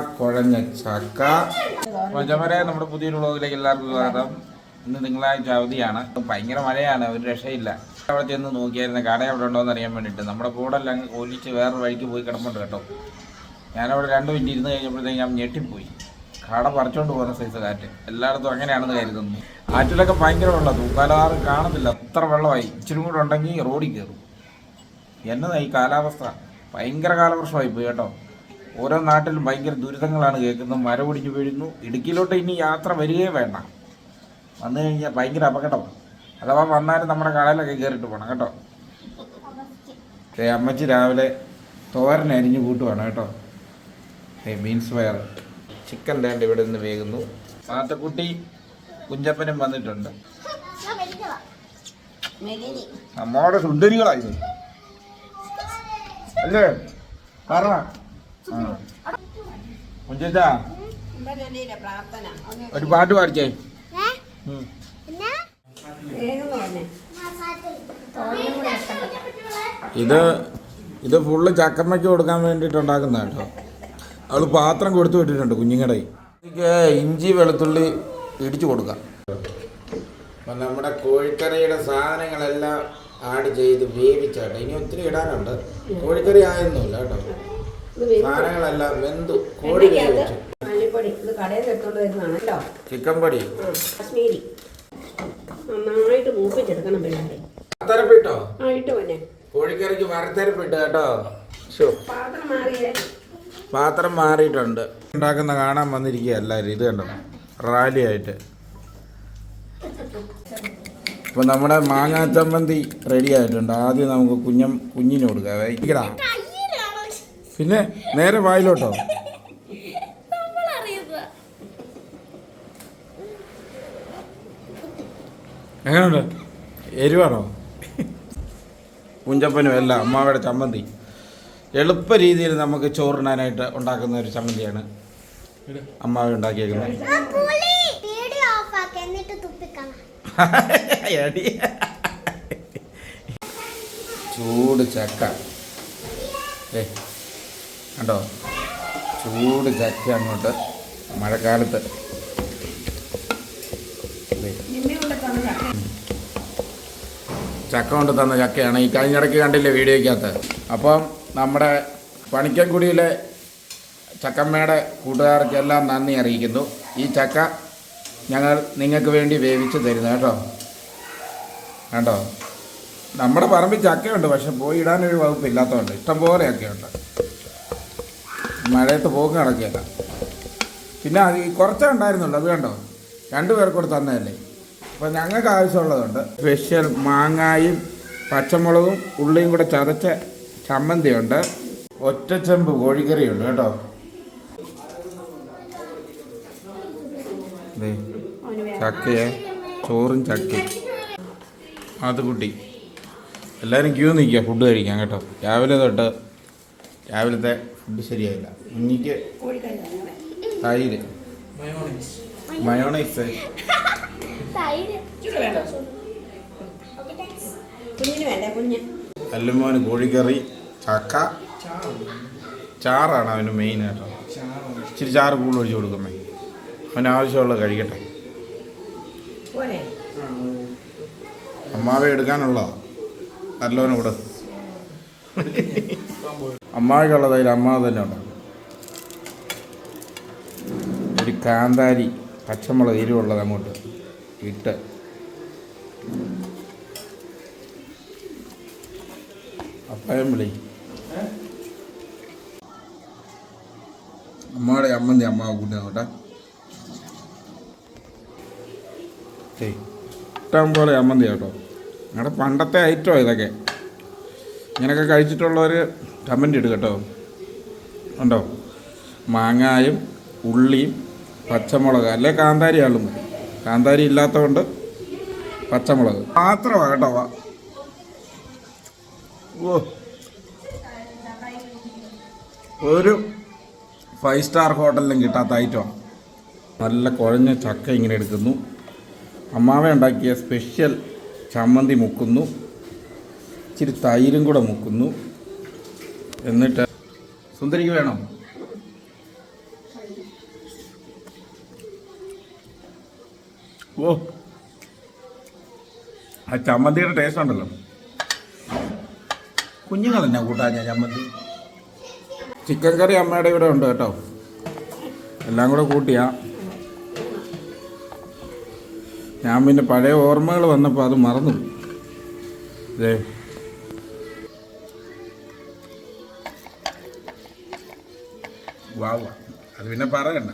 കുഴഞ്ഞ ചക്ക. പഞ്ചമരെ നമ്മുടെ പുതിയൊരു വ്ളോഗിലേക്ക് എല്ലാവർക്കും സ്വാഗതം. ഇന്ന് തിങ്കളാഴ്ച അവധിയാണ്. ഭയങ്കര മഴയാണ് ഒരു രക്ഷയില്ല. അവിടെ ചെന്ന് നോക്കിയായിരുന്നു കട അവിടെ ഉണ്ടോ എന്ന് അറിയാൻ വേണ്ടിയിട്ട് നമ്മുടെ കൂടെല്ലാം ഒലിച്ച് വേറെ വഴിക്ക് പോയി കിടപ്പുണ്ട് കേട്ടോ. ഞാനവിടെ രണ്ട് മിനിറ്റ് ഇരുന്ന് കഴിഞ്ഞപ്പോഴത്തേക്ക് ഞാൻ ഞെട്ടിപ്പോയി. കട പറിച്ചോണ്ട് പോകുന്ന സൈസ് കാറ്റ്. എല്ലായിടത്തും അങ്ങനെയാണെന്ന് കരുതുന്നു. ആറ്റിലൊക്കെ ഭയങ്കര വെള്ളം തൂക്കാലാറ് കാണത്തില്ല. അത്ര വെള്ളമായി. ഇച്ചിരി കൂടെ ഉണ്ടെങ്കിൽ റോഡിൽ കയറും. എന്നതാ ഈ കാലാവസ്ഥ? ഭയങ്കര കാലവർഷമായി പോയി കേട്ടോ. ഓരോ നാട്ടിലും ഭയങ്കര ദുരിതങ്ങളാണ് കേൾക്കുന്നത്. മരമൊടിഞ്ഞു വീഴുന്നു. ഇടുക്കിയിലോട്ട് ഇനി യാത്ര വരികയേ വേണ്ട. വന്നു കഴിഞ്ഞാൽ ഭയങ്കര അപകടമാണ്. അഥവാ വന്നാലും നമ്മുടെ കടയിലൊക്കെ കയറിയിട്ട് പോകണം കേട്ടോ. അമ്മച്ചി രാവിലെ തോരൻ അരിഞ്ഞു കൂട്ടുവാണ് കേട്ടോ. മീൻസ് വയർ ചിക്കൻ തേണ്ട ഇവിടെ നിന്ന് വേകുന്നു. പാത്തക്കുട്ടി കുഞ്ചപ്പനും വന്നിട്ടുണ്ട്. നമ്മുടെ സുന്ദരികളായിരുന്നു അല്ലേ? പറ ഒന്ന് ഒരു പാട്ട് പാടിച്ചേ. ഇത് ഇത് ഫുള്ള് ചക്കമ്മയ്ക്ക് കൊടുക്കാൻ വേണ്ടിയിട്ട് ഉണ്ടാക്കുന്ന കേട്ടോ. അവൾ പാത്രം കൊടുത്തു വിട്ടിട്ടുണ്ട് കുഞ്ഞുങ്ങളുടെ എനിക്ക് ഇഞ്ചി വെളുത്തുള്ളി ഇടിച്ചു കൊടുക്കാം. അപ്പം നമ്മുടെ കോഴിക്കറിയുടെ സാധനങ്ങളെല്ലാം ആഡ് ചെയ്ത് വേവിച്ചാട്ടോ ഇനി ഒത്തിരി ഇടാനുണ്ട്. കോഴിക്കറി ആയൊന്നുമില്ല കേട്ടോ. സാധനങ്ങളെല്ലാം വെന്തു കോടി എണ്ണയ്ക്കകത്ത് വേവിച്ചു മല്ലിപ്പൊടി ഇത് കടയിൽ നിന്ന് എടുത്തോണ്ട് വരുന്നതാണ് കേട്ടോ ചിക്കൻ പൊടി. കാശ്മീരി. നന്നായിട്ട് മൂപ്പിച്ചെടുക്കണം പിള്ളേരെ. വറുത്തരപ്പിട്ടോ? ആ ഇട്ട് പോന്നെ കോഴിക്കറിക്ക് വറുത്തരപ്പിട്ട് കേട്ടോ. ഷോ പാത്രം മാറിയേ. പാത്രം മാറിയിട്ടുണ്ട്. ഉണ്ടാക്കുന്ന കാണാൻ വന്നിരിക്കുക എല്ലാവരും ഇത് കണ്ടോ? റാലി ആയിട്ട് ഇപ്പൊ നമ്മുടെ മാങ്ങാ ചമ്മന്തി റെഡി ആയിട്ടുണ്ട്. ആദ്യം നമുക്ക് കുഞ്ഞം കുഞ്ഞിന് കൊടുക്കാം. വൈകിടാ പിന്നെ നേരെ വായിലോട്ടോ. എങ്ങനെയുണ്ട് എരിവാണോ? കുഞ്ചപ്പനും എല്ലാം അമ്മാവയുടെ ചമ്മന്തി. എളുപ്പ രീതിയിൽ നമുക്ക് ചോറിനാനായിട്ട് ഉണ്ടാക്കുന്ന ഒരു ചമ്മന്തിയാണ് അമ്മാവ ഉണ്ടാക്കിയേക്കുന്നത്. വീഡിയോ ഓഫാക്കി. എന്നിട്ട് തുപ്പിക്കണം. എടി. ചൂട് ചക്ക. ഏ കണ്ടോ? ചൂട് ചക്ക അങ്ങോട്ട് മഴക്കാലത്ത്. ചക്ക കൊണ്ട് തന്ന ചക്കയാണ്. ഈ കഴിഞ്ഞിടയ്ക്ക് കണ്ടില്ലേ വീഡിയോയ്ക്കകത്ത്? അപ്പം നമ്മുടെ പണിക്കൻകുടിയിലെ ചക്കമ്മയുടെ കൂട്ടുകാർക്കെല്ലാം നന്ദി അറിയിക്കുന്നു. ഈ ചക്ക ഞങ്ങൾ നിങ്ങൾക്ക് വേണ്ടി വേവിച്ച് തരുന്നു കേട്ടോ. കേട്ടോ നമ്മുടെ പറമ്പിൽ ചക്കയുണ്ട് പക്ഷെ പോയി ഇടാനൊരു വകുപ്പ് ഇല്ലാത്തതുകൊണ്ട് ഇഷ്ടം ചക്കയുണ്ട് മഴയത്ത് പോക്ക് കണക്കിയല്ല പിന്നെ അത് കുറച്ചേ ഉണ്ടായിരുന്നുള്ളൂ അത് കണ്ടോ? രണ്ടു പേർക്കൂടെ തന്നതല്ലേ? അപ്പോൾ ഞങ്ങൾക്ക് ആവശ്യമുള്ളതുണ്ട് സ്പെഷ്യൽ മാങ്ങായും പച്ചമുളകും ഉള്ളിയും കൂടെ ചതച്ച ചമ്മന്തിയുണ്ട്. ഒറ്റച്ചെമ്പ് കോഴിക്കറിയുണ്ട് കേട്ടോ. ചക്കയെ ചോറും ചക്കയും. അത് കുട്ടി. എല്ലാവരും ക്യൂ നിൽക്കുക ഫുഡ് കഴിക്കാൻ കേട്ടോ. രാവിലെ തൊട്ട് രാവിലത്തെ ഫുഡ് ശരിയായില്ല. ഉണ്ണിക്ക് കോഴിക്കറി തൈര്. മയോണൈസ് കല്ലുമോന് കോഴിക്കറി ചക്ക. ചാറാണ് അവന് മെയിൻ കേട്ടോ ഇച്ചിരി ചാറ് കൂടുതൽ ഒഴിച്ചു കൊടുക്കുമ്പോൾ അവന് ആവശ്യമുള്ള കഴിക്കട്ടെ. അമ്മാവെ എടുക്കാനുള്ളതാ. നല്ലോണം കൂടെ. അമ്മാവയ്ക്കുള്ളതായാലും അമ്മ തന്നെ ഉണ്ടാവും ഒരു കാന്താരി പച്ചമുളക് എരിവുള്ളത് അങ്ങോട്ട് ഇട്ട്. അപ്പം വിളി. അമ്മയുടെ അമ്മന്തി അമ്മ കൂട്ടി. നോട്ടെ ഏയ് ഇഷ്ടം പോലെ അമ്മന്തി കേട്ടോ. ഞങ്ങളുടെ പണ്ടത്തെ ഐറ്റമാണ് ഇതൊക്കെ. ഇങ്ങനെയൊക്കെ കഴിച്ചിട്ടുള്ളവർ കമന്റ് ഇടുക കേട്ടോ. ഉണ്ടോ മാങ്ങായും ഉള്ളിയും പച്ചമുളക്. അല്ലെ കാന്താരി ആളും മതി. കാന്താരി ഇല്ലാത്തതുകൊണ്ട് പച്ചമുളക്. മാത്രമാണ് കേട്ടോ. ഓ. ഒരു ഫൈവ് സ്റ്റാർ ഹോട്ടലിലും കിട്ടാത്ത ഐറ്റമാണ് നല്ല കുഴഞ്ഞ ചക്ക ഇങ്ങനെ എടുക്കുന്നു. അമ്മാവ ഉണ്ടാക്കിയ സ്പെഷ്യൽ ചമ്മന്തി മുക്കുന്നു. ഇച്ചിരി തൈരും കൂടെ മുക്കുന്നു. എന്നിട്ട് സുന്ദരിക്ക് വേണോ. ഓ. ആ ചമ്മന്തിയുടെ ടേസ്റ്റ് ഉണ്ടല്ലോ. കുഞ്ഞുങ്ങൾ തന്നെ കൂട്ടാ ചമ്മന്തി? ചിക്കൻ കറി അമ്മയുടെ ഇവിടെ ഉണ്ട് കേട്ടോ. എല്ലാം കൂടെ കൂട്ടിയാ. ഞാൻ പിന്നെ പഴയ ഓർമ്മകൾ വന്നപ്പോൾ അത് മറന്നു. അതെ വാ വാ അത് പിന്നെ പറയണ്ട.